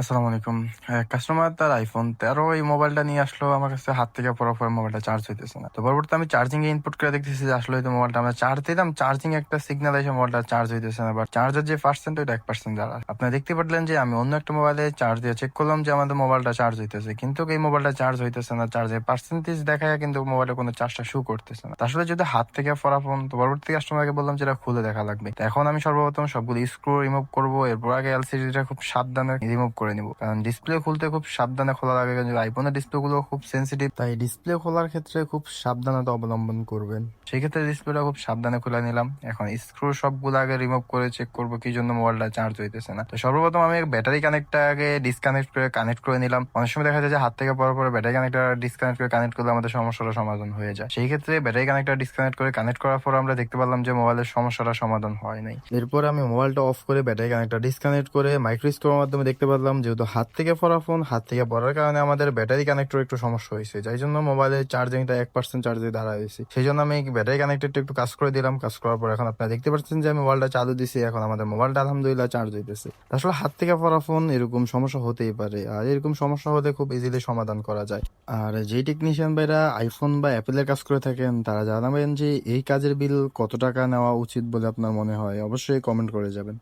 আসসালামু আলাইকুম। কাস্টমার তার আইফোন তেরো এই মোবাইলটা নিয়ে আসলো, আমার কাছে হাত থেকে পড়ার পর মোবাইলটা চার্জ হইতেছে না। তো পরবর্তী আমি চার্জিং এ ইনপুট করে দেখতেছি যে আসলে মোবাইলটা আমরা চার্জ দিলাম চার্জিং একটা সিগন্যাল এসে মোবাইলটা চার্জ হইতেছে না বাট চার্জের যে পার্সেন্ট ওইটা এক পার্সেন্ট দ্বারা আপনারা দেখতে পারলেন যে আমি অন্য একটা মোবাইলে চার্জ দিয়ে চেক করলাম যে আমাদের মোবাইলটা চার্জ হইতেছে, কিন্তু এই মোবাইলটা চার্জ হইতেছে না চার্জের পার্সেন্টেজ দেখায় কিন্তু মোবাইলে কোনো চার্জটা শু করতেছে না। আসলে যদি হাত থেকে পড়া ফোন তো পরবর্তী কাস্টমারকে বললাম যেটা খুলে দেখা লাগবে। এখন আমি সর্বপ্রথম সবগুলো স্ক্রু রিমুভ করব, এরপর আগে এলসিডিটা খুব সাবধানে রিমুভ করে নিব। কারণ ডিসপ্লে খুলতে খুব সাবধানে খোলা লাগে, কারণ আইফোনের ডিসপ্লে গুলো খুব সেন্সিটিভ তাই ডিসপ্লে খোলার ক্ষেত্রে খুব সাবধানতা অবলম্বন করবেন। সেই ক্ষেত্রে ডিসপ্লেটা খুব সাবধানে খুলে নিলাম। এখন স্ক্রু সবগুলো আগে রিমুভ করে চেক করব কি জন্য মোবাইলটা চার্জ হইতেছে না। তো সর্বপ্রথম আমি ব্যাটারি কানেক্টটা আগে ডিসকানেক্ট করে কানেক্ট করে নিলাম। অনেক সময় দেখা যায় যে হাত থেকে পড়ার পরে ব্যাটারি কানেক্টটা ডিসকানেক্ট করে কানেক্ট করলে আমাদের সমস্যাটা সমাধান হয়ে যায়। সেই ক্ষেত্রে ব্যাটারি কানেক্টটা ডিসকানেক্ট করে কানেক্ট করার পর আমরা দেখতে পারলাম যে মোবাইলের সমস্যাটা সমাধান হয় নাই। এরপর আমি মোবাইলটা অফ করে ব্যাটারি কানেক্টটা ডিসকানেক্ট করে মাইক্রো স্ক্রোর মাধ্যমে দেখতে পারলাম যেহেতু হাত থেকে পড়া ফোন হাত থেকে পড়ার কারণে আমাদের ব্যাটারি কানেক্টর একটু সমস্যা হয়েছে। যাই জন্য মোবাইলের চার্জিংটা এক পার্সেন্ট চার্জে দাঁড়া হয়েছে। সেই জন্য আমি ব্যাটারি কানেক্টরটা একটু কাজ করে দিলাম, কাজ করার পর এখন আপনারা দেখতে পাচ্ছেন যে আমি মোবাইলটা চালু দিছি, এখন আমাদের মোবাইলটা আলহামদুলিল্লাহ চার্জ হইতেছে আসলে হাত থেকে পড়া ফোন এরকম সমস্যা হতেই পারে, আর এরকম সমস্যা হলে খুব ইজিলি সমাধান করা যায়। আর যে টেকনিশিয়ান ভাইরা আইফোন বা অ্যাপেলের কাজ করে থাকেন, তারা জানাবেন যে এই কাজের বিল কত টাকা নেওয়া উচিত বলে আপনার মনে হয়? অবশ্যই কমেন্ট করে যাবেন।